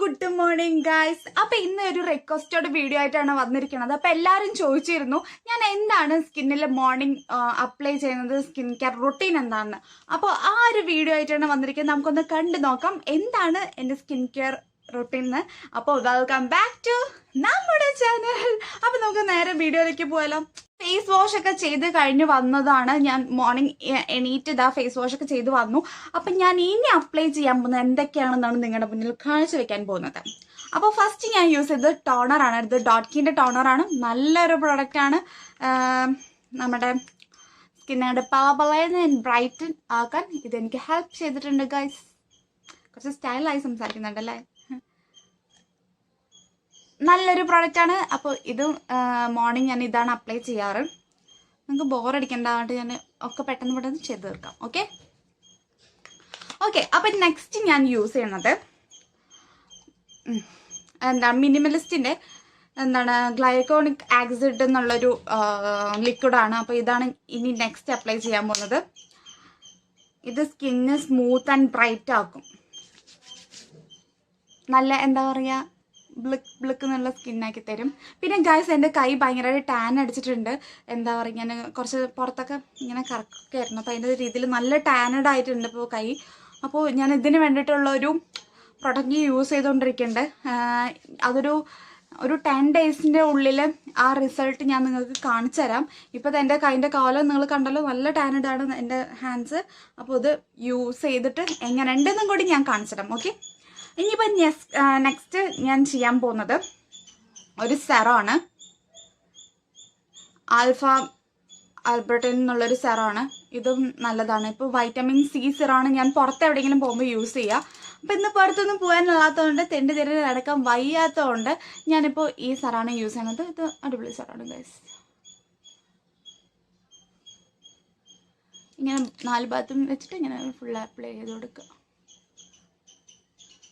Good morning guys അപ്പൊ ഇന്ന് ഒരു റിക്വസ്റ്റഡ് വീഡിയോ ആയിട്ടാണ് വന്നിരിക്കുന്നത്. അപ്പൊ എല്ലാവരും ചോദിച്ചിരുന്നു ഞാൻ എന്താണ് സ്കിന്നിൽ മോർണിംഗ് അപ്ലൈ ചെയ്യുന്നത്? സ്കിൻ കെയർ റൊട്ടീൻ എന്താണെന്ന് അപ്പോൾ ആ ഒരു വീഡിയോ ആയിട്ടാണ് വന്നിരിക്കുന്നത്. നമുക്കൊന്ന് കണ്ടു നോക്കാം എന്താണ് എന്റെ സ്കിൻ കെയർ റുട്ടീൻ അപ്പോൾ വെൽക്കം ബാക്ക് ടു നമ്മുടെ ചാനൽ അപ്പം നമുക്ക് നേരെ വീഡിയോയിലേക്ക് പോയാലോ ഫേസ് വാഷ് ഒക്കെ ചെയ്ത് കഴിഞ്ഞ് വന്നതാണ്. ഞാൻ മോർണിംഗ് എണീറ്റ് ഇതാ ഫേസ് വാഷ് ഒക്കെ ചെയ്ത് വന്നു. അപ്പം ഞാൻ ഇനി അപ്ലൈ ചെയ്യാൻ പോകുന്നത് എന്തൊക്കെയാണെന്നാണ് നിങ്ങളുടെ മുന്നിൽ കാണിച്ചു വെക്കാൻ പോകുന്നത്. അപ്പോൾ ഫസ്റ്റ് ഞാൻ യൂസ് ചെയ്തത് ടോണറാണ് ഇത് ഡോട്ട്കിന്റെ ടോണറാണ് നല്ലൊരു പ്രോഡക്റ്റാണ് നമ്മുടെ സ്കിന്നയുടെ ആൻഡ് ബ്രൈറ്റൻ ആക്കാൻ ഇതെനിക്ക് ഹെൽപ്പ് ചെയ്തിട്ടുണ്ട് ഗൈസ് കുറച്ച് സ്റ്റൈലായി സംസാരിക്കുന്നുണ്ടല്ലേ? നല്ലൊരു പ്രോഡക്റ്റാണ് അപ്പോൾ ഇത് മോർണിംഗ് ഞാൻ ഇതാണ് അപ്ലൈ ചെയ്യാറ്. നിങ്ങൾക്ക് ബോറടിക്കേണ്ടതായിട്ട് ഞാൻ ഒക്കെ പെട്ടെന്ന് പെട്ടെന്ന് ചെയ്ത് തീർക്കാം. ഓക്കെ ഓക്കെ അപ്പം നെക്സ്റ്റ് ഞാൻ യൂസ് ചെയ്യണത് ഉം, എന്താണ് മിനിമലിസ്റ്റിന്റെ എന്താണ് ഗ്ലൈക്കോണിക് ആക്സിഡ് എന്നുള്ളൊരു ലിക്വിഡാണ് അപ്പോൾ ഇതാണ് ഇനി നെക്സ്റ്റ് അപ്ലൈ ചെയ്യാൻ പോകുന്നത്. ഇത് സ്കിന്ന് സ്മൂത്ത് ആൻഡ് ബ്രൈറ്റ് ആക്കും. നല്ല എന്താ പറയുക ബ്ലിക്ക് ബ്ലിക്ക് എന്നുള്ള സ്കിന്നാക്കി തരും. പിന്നെ ഗായ്സ് എന്റെ കൈ ഭയങ്കരമായിട്ട് ടാൻ അടിച്ചിട്ടുണ്ട്. എന്താ പറയുക ഞാൻ കുറച്ച് പുറത്തൊക്കെ ഇങ്ങനെ കറക്കൊക്കെയായിരുന്നു അപ്പോൾ അതിന്റെ രീതിയിൽ നല്ല ടാനഡ് ആയിട്ടുണ്ട് ഇപ്പോൾ കൈ. അപ്പോൾ ഞാൻ ഇതിന് വേണ്ടിയിട്ടുള്ള ഒരു പ്രൊഡക്റ്റ് യൂസ് ചെയ്തുകൊണ്ടിരിക്കുന്നുണ്ട് അതൊരു ഒരു ടെൻ ഡേയ്സിന്റെ ഉള്ളിൽ ആ റിസൾട്ട് ഞാൻ നിങ്ങൾക്ക് കാണിച്ചു തരാം. ഇപ്പോൾ എന്റെ കൈന്റെ കാലം നിങ്ങൾ കണ്ടല്ലോ നല്ല ടാനഡ് ആണ് എന്റെ ഹാൻഡ്സ് അപ്പോൾ ഇത് യൂസ് ചെയ്തിട്ട് എങ്ങനെ ഉണ്ടെന്നും കൂടി ഞാൻ കാണിച്ചു തരാം. ഓക്കെ ഇനിയിപ്പോൾ നെക്സ്റ്റ് ഞാൻ ചെയ്യാൻ പോകുന്നത് ഒരു സെറാണ്. ആൽഫ ആൽബർട്ടിൻ എന്നുള്ളൊരു സെറാണ്. ഇതും നല്ലതാണ്. ഇപ്പോൾ വൈറ്റമിൻ സി സെറാണ് ഞാൻ പുറത്ത് എവിടെയെങ്കിലും പോകുമ്പോൾ യൂസ് ചെയ്യുക അപ്പം ഇന്ന് പുറത്തൊന്നും പോകാനുള്ളതുകൊണ്ട് തെണ്ടി തിരി നടക്കാൻ വയ്യാത്തതുകൊണ്ട് ഞാനിപ്പോൾ ഈ സെറാണ് യൂസ് ചെയ്യുന്നത്. ഇത് അടിപൊളി സെറാണ് ഗൈസ് ഇങ്ങനെ നാല് ഭാഗത്തും വെച്ചിട്ട് ഇങ്ങനെ ഫുൾ അപ്ലൈ ചെയ്ത് കൊടുക്കുക.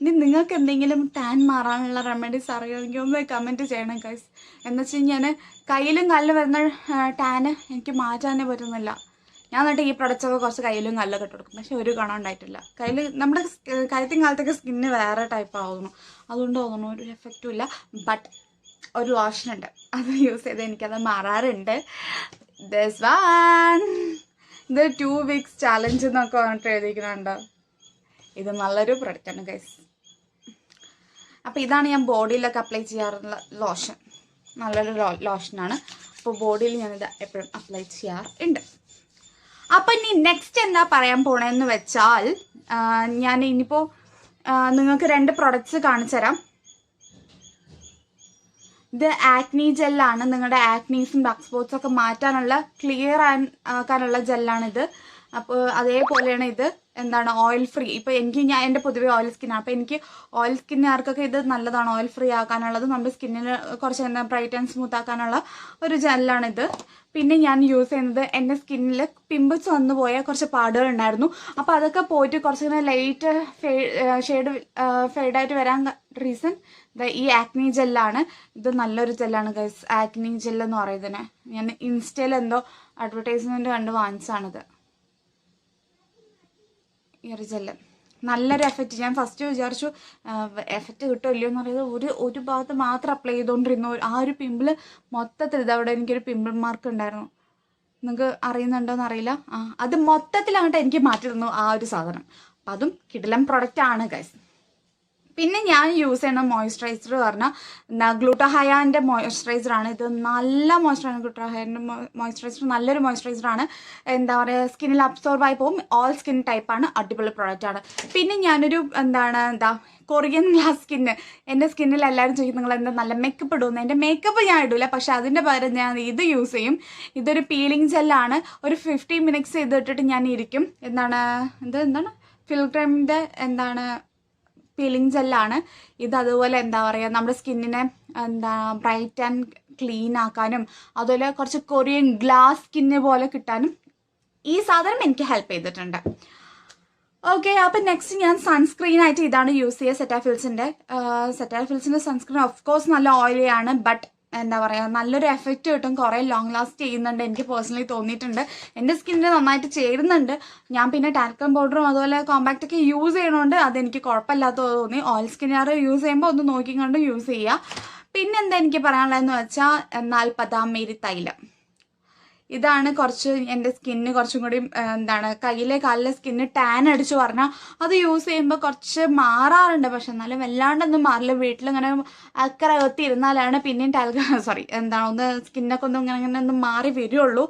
ഇനി നിങ്ങൾക്ക് എന്തെങ്കിലും ടാൻ മാറാനുള്ള റെമഡീസ് അറിയുമെങ്കിൽ ഒന്ന് കമന്റ് ചെയ്യണം കൈസ് എന്ന് വെച്ച് കഴിഞ്ഞാൽ കയ്യിലും കല്ലും വരുന്ന ടാന് എനിക്ക് മാറ്റാനേ പറ്റുന്നില്ല. ഞാൻ എന്നിട്ട് ഈ പ്രൊഡക്റ്റ്സൊക്കെ കുറച്ച് കയ്യിലും കല്ലൊക്കെ ഇട്ട് കൊടുക്കും. പക്ഷെ ഒരു ഗുണം ഉണ്ടായിട്ടില്ല. കയ്യിൽ നമ്മുടെ കഴുത്തും കാലത്തൊക്കെ സ്കിന്ന് വേറെ ടൈപ്പ് ആവുന്നു. അതുകൊണ്ട് തോന്നുന്നു ഒരു എഫക്റ്റും ഇല്ല. ബട്ട് ഒരു ലോഷനുണ്ട് അത് യൂസ് ചെയ്ത് എനിക്കത് മാറാറുണ്ട്. ദിസ് വൺ ഇത് ടു വീക്സ് ചാലഞ്ച് എന്നൊക്കെ പറഞ്ഞിട്ട് എഴുതിയിരിക്കുന്നുണ്ട്. ഇത് നല്ലൊരു പ്രൊഡക്റ്റാണ് ഗൈസ് അപ്പോൾ ഇതാണ് ഞാൻ ബോഡിയിലൊക്കെ അപ്ലൈ ചെയ്യാറുള്ള ലോഷൻ നല്ലൊരു ലോഷനാണ് അപ്പോൾ ബോഡിയിൽ ഞാനിത് എപ്പോഴും അപ്ലൈ ചെയ്യാറുണ്ട്. അപ്പം ഇനി നെക്സ്റ്റ് എന്താ പറയാൻ പോണേന്ന് വെച്ചാൽ ഞാൻ ഇനിയിപ്പോൾ നിങ്ങൾക്ക് രണ്ട് പ്രൊഡക്ട്സ് കാണിച്ചു തരാം. ഇത് ആക്നി ജെല്ലാണ് നിങ്ങളുടെ ആക്നീസും ഡാർക്ക് സ്പോട്ട്സും ഒക്കെ മാറ്റാനുള്ള ക്ലിയർ ആക്കാനുള്ള ജെല്ലാണിത് അപ്പോൾ അതേപോലെയാണ് ഇത്. എന്താണ് ഓയിൽ ഫ്രീ ഇപ്പോൾ എനിക്ക് ഞാൻ എന്റെ പൊതുവേ ഓയിൽ സ്കിന്നാണ് അപ്പോൾ എനിക്ക് ഓയിൽ സ്കിന്നുകാർക്കൊക്കെ ഇത് നല്ലതാണ്. ഓയിൽ ഫ്രീ ആക്കാനുള്ളത്. നമ്മുടെ സ്കിന്നിന് കുറച്ച് എന്താ ബ്രൈറ്റ് ആൻഡ് സ്മൂത്ത് ആക്കാനുള്ള ഒരു ജെല്ലാണിത് പിന്നെ ഞാൻ യൂസ് ചെയ്യുന്നത് എന്റെ സ്കിന്നിൽ പിമ്പിൾസ് വന്നു പോയ കുറച്ച് പാടുകൾ ഉണ്ടായിരുന്നു. അപ്പോൾ അതൊക്കെ പോയിട്ട് കുറച്ച് ലൈറ്റ് ഷെയ്ഡ് ഫെയ്ഡായിട്ട് വരാൻ റീസൺ ഈ ആക്നി ജെല്ലാണ് ഇത് നല്ലൊരു ജെല്ലാണ് ഗൈസ് ആക്നി ജെല്ലെന്ന് പറയുന്നതിന് ഞാൻ ഇൻസ്റ്റയിൽ എന്തോ അഡ്വർടൈസ്മെന്റ് കണ്ട് വാങ്ങിച്ചതാണിത്. ഒരു ജെല്ല് നല്ലൊരു എഫക്റ്റ് ഞാൻ ഫസ്റ്റ് വിചാരിച്ചു എഫക്റ്റ് കിട്ടുമോ ഇല്ലയോ എന്ന് പറയുന്നത് ഒരു ഒരു ഭാഗത്ത് മാത്രം അപ്ലൈ ചെയ്തുകൊണ്ടിരുന്നു ആ ഒരു പിമ്പിൾ മൊത്തത്തിൽ ഇതവിടെ എനിക്കൊരു പിമ്പിൾ മാർക്ക് ഉണ്ടായിരുന്നു. നിങ്ങൾക്ക് അറിയുന്നുണ്ടോയെന്ന് അറിയില്ല? ആ അത് മൊത്തത്തിലാകട്ടെ എനിക്ക് മാറ്റി തന്നു ആ ഒരു സാധനം. അപ്പം അതും കിടിലം പ്രൊഡക്റ്റ് ആണ് ഗൈസ് പിന്നെ ഞാൻ യൂസ് ചെയ്യുന്ന മോയ്സ്ചറൈസർ പറഞ്ഞാൽ എന്താ ഗ്ലൂട്ടഹയാന്റെ മോയ്സ്ചറൈസറാണ് ഇത് നല്ല മോയ്സ്ചറാണ് ഗ്ലൂട്ടഹയാന്റെ മോയ്സ്ചറൈസർ നല്ലൊരു മോയ്സ്ചറൈസറാണ് എന്താ പറയുക സ്കിന്നിൽ അബ്സോർബ് ആയി പോകും. ഓൾ സ്കിൻ ടൈപ്പാണ് അടിപൊളി പ്രോഡക്റ്റ് ആണ്. പിന്നെ ഞാനൊരു എന്താണ് എന്താ കൊറിയൻ ഗ്ലാസ് സ്കിന്ന് എന്റെ സ്കിന്നിൽ എല്ലാവരും ചോദിക്കും നിങ്ങൾ എന്താ നല്ല മേക്കപ്പ് ഇടുന്നു? എന്റെ മേക്കപ്പ് ഞാൻ ഇടില്ല പക്ഷെ അതിന്റെ പകരം ഞാൻ ഇത് യൂസ് ചെയ്യും. ഇതൊരു പീലിംഗ് ജെല്ലാണ് ഒരു ഫിഫ്റ്റി മിനിറ്റ്സ് ചെയ്തിട്ടിട്ട് ഞാൻ ഇരിക്കും. എന്താണ് ഇത് എന്താണ്? ഫിൽക്രമിന്റെ എന്താണ് പീലിംഗ് ജെല്ലാണ്. ഇത് അതുപോലെ എന്താ പറയുക നമ്മുടെ സ്കിന്നിനെ എന്താ ബ്രൈറ്റ് ആൻഡ് ക്ലീൻ ആക്കാനും അതുപോലെ കുറച്ച് കൊറിയൻ ഗ്ലാസ് സ്കിന്ന് പോലെ കിട്ടാനും ഈ സാധനം എനിക്ക് ഹെൽപ്പ് ചെയ്തിട്ടുണ്ട്. ഓക്കെ അപ്പം നെക്സ്റ്റ് ഞാൻ സൺസ്ക്രീൻ ആയിട്ട് ഇതാണ് യൂസ് ചെയ്യുക സെറ്റാഫിൽസിന്റെ സെറ്റാഫിൽസിന്റെ സൺസ്ക്രീൻ ഓഫ് കോഴ്സ് നല്ല ഓയിലി ആണ് ബട്ട് എന്താ പറയുക നല്ലൊരു എഫക്റ്റ് കിട്ടും. കുറേ ലോങ് ലാസ്റ്റ് ചെയ്യുന്നുണ്ട്. എനിക്ക് പേഴ്സണലി തോന്നിയിട്ടുണ്ട്. എന്റെ സ്കിന്നിന് നന്നായിട്ട് ചേരുന്നുണ്ട്. ഞാൻ പിന്നെ ടാൽക്കം പൗഡറും അതുപോലെ കോമ്പാക്റ്റ് ഒക്കെ യൂസ് ചെയ്യണോണ്ട് അതെനിക്ക് കുഴപ്പമില്ലാത്ത തോന്നി. ഓയിൽ സ്കിന്നുകാർ യൂസ് ചെയ്യുമ്പോൾ ഒന്ന് നോക്കിക്കൊണ്ട് യൂസ് ചെയ്യുക പിന്നെന്താ എനിക്ക് പറയാനുള്ളതെന്ന് വെച്ചാൽ നാൽപ്പതാം മേരി തൈലം ഇതാണ് കുറച്ച് എന്റെ സ്കിന്ന് കുറച്ചും കൂടി എന്താണ് കയ്യിലെ കാലിലെ സ്കിന്ന് ടാൻ അടിച്ചു പറഞ്ഞാൽ അത് യൂസ് ചെയ്യുമ്പോൾ കുറച്ച് മാറാറുണ്ട്. പക്ഷെ എന്നാലും വല്ലാണ്ടൊന്നും മാറില്ല. വീട്ടിലിങ്ങനെ അക്കരകത്തി ഇരുന്നാലാണ് പിന്നെയും ടാൽക സോറി എന്താണ് ഒന്ന് സ്കിന്നൊക്കെ ഒന്നും ഇങ്ങനെ ഇങ്ങനെ ഒന്ന് മാറി വരുള്ളൂ.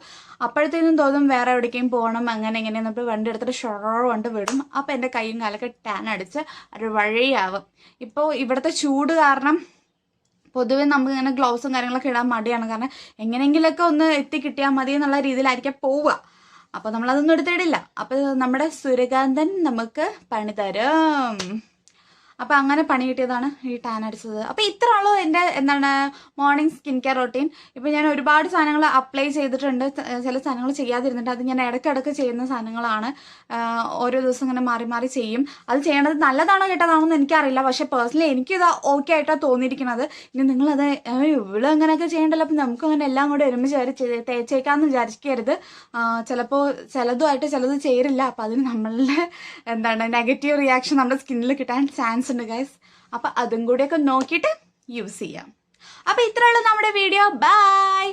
അപ്പോഴത്തേനും തോന്നും വേറെ എവിടേക്കും പോകണം അങ്ങനെ ഇങ്ങനെ നമ്മൾ വണ്ടി എടുത്തിട്ട് ഷൊറോ കൊണ്ട് വിടും അപ്പോൾ എന്റെ കൈയും കാലൊക്കെ ടാൻ അടിച്ച് ഒരു വഴിയാവും ഇപ്പോൾ ഇവിടുത്തെ ചൂട് കാരണം പൊതുവെ നമുക്ക് ഇങ്ങനെ ഗ്ലൗസും കാര്യങ്ങളൊക്കെ ഇടാൻ മടിയാണ്. കാരണം എങ്ങനെയെങ്കിലുമൊക്കെ ഒന്ന് എത്തി കിട്ടിയാൽ മതി എന്നുള്ള രീതിയിലായിരിക്കാം പോവുക. അപ്പോൾ നമ്മളതൊന്നും എടുത്തിടില്ല. അപ്പോൾ നമ്മുടെ സൂര്യകാന്തൻ നമുക്ക് പണി തരും. അപ്പോൾ അങ്ങനെ പണി കിട്ടിയതാണ് ഈ ടാൻ അടിച്ചത്. അപ്പോൾ ഇത്ര ഉള്ളൂ എന്റെ എന്താണ് മോർണിംഗ് സ്കിൻ കെയർ റൊട്ടീൻ ഇപ്പോൾ ഞാൻ ഒരുപാട് സാധനങ്ങൾ അപ്ലൈ ചെയ്തിട്ടുണ്ട്. ചില സാധനങ്ങൾ ചെയ്യാതിരുന്നിട്ട് അത് ഞാൻ ഇടയ്ക്കിടയ്ക്ക് ചെയ്യുന്ന സാധനങ്ങളാണ്. ഓരോ ദിവസം ഇങ്ങനെ മാറി മാറി ചെയ്യും. അത് ചെയ്യേണ്ടത് നല്ലതാണോ കേട്ടതാണോ എന്ന് എനിക്കറിയില്ല. പക്ഷേ പേഴ്സണലി എനിക്കിത് ഓക്കെ ആയിട്ടാണ് തോന്നിയിരിക്കുന്നത്. ഇനി നിങ്ങളത് ഇവിടെ അങ്ങനെയൊക്കെ ചെയ്യേണ്ടല്ലോ. അപ്പം നമുക്ക് അങ്ങനെ എല്ലാം കൂടെ ഒരുമിച്ച് തേച്ചേക്കാന്ന് വിചാരിക്കരുത്. ചിലപ്പോൾ ചിലതുമായിട്ട് ചിലത് ചേരില്ല അപ്പോൾ അതിന് നമ്മളുടെ എന്താണ് നെഗറ്റീവ് റിയാക്ഷൻ നമ്മുടെ സ്കിന്നിൽ കിട്ടാൻ ചാൻസ് ഉണ്ട് ഗൈസ് അപ്പം അതും കൂടിയൊക്കെ നോക്കിയിട്ട് യൂസ് ചെയ്യാം. അപ്പം ഇത്രയുള്ള നമ്മുടെ വീഡിയോ ബൈ